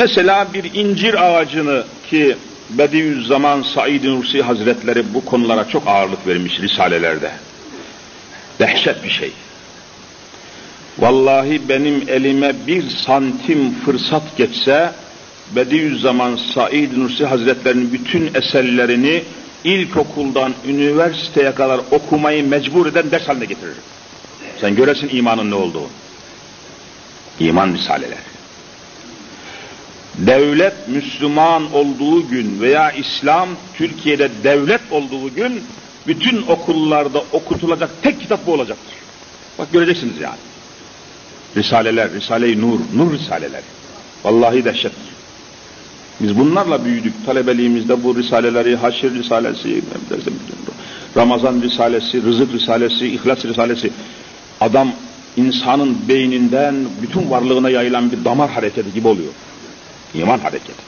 Mesela bir incir ağacını ki Bediüzzaman Said Nursi Hazretleri bu konulara çok ağırlık vermiş risalelerde. Dehşet bir şey. Vallahi benim elime bir santim fırsat geçse Bediüzzaman Said Nursi Hazretlerinin bütün eserlerini ilkokuldan üniversiteye kadar okumayı mecbur eden ders haline getiririm. Sen göresin imanın ne olduğu. İman risaleler. Devlet Müslüman olduğu gün veya İslam Türkiye'de devlet olduğu gün bütün okullarda okutulacak tek kitap bu olacaktır. Bak göreceksiniz yani. Risaleler, Risale-i Nur, Nur Risaleler. Vallahi dehşettir. Biz bunlarla büyüdük. Talebeliğimizde bu risaleleri, Haşir Risalesi, Ramazan Risalesi, Rızık Risalesi, İhlas Risalesi. Adam insanın beyninden bütün varlığına yayılan bir damar hareketi gibi oluyor. yomon harakat